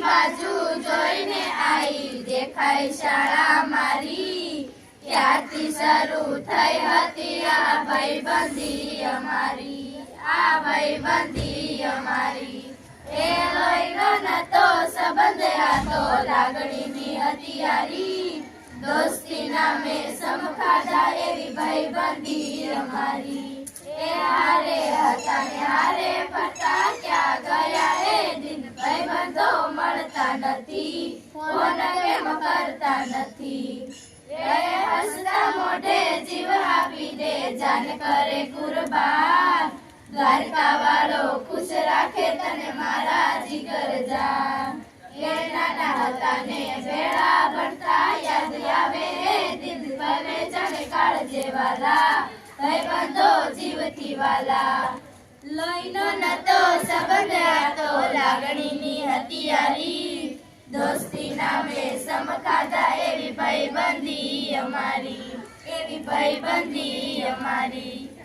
બાજુ જોઈને આઈ. દેખાય શાળા મારી. ત્યારથી શરૂ થઈ હતી આ ભાઈબંધી અમારી. આ ભાઈબંધી અમારી. એ લોહીનો નતો, સંબંધ હતો, લાગણીની હથિયારી. દોસ્તી નામે સમખાધા એવી ભાઈબંધી અમારી. નથી ફોન કેમ કરતા નથી એ હસતા મોઢે જીવ આપી દે જાન કરે કુરબાન દ્વારકા વાળો ખુશ રાખે તને મારા જીગર જાન એ નાના હતા ને ભેળા ભણતા યાદ આવે એ દિલ બને જાણે કાળજે વાલા ભાઈબંધો જીવથી વાલા લોહીનો નતો સંબંધ દોસ્તી નામે સમખાતા એવી ભાઈબંધી અમારી એવી ભાઈબંધી અમારી.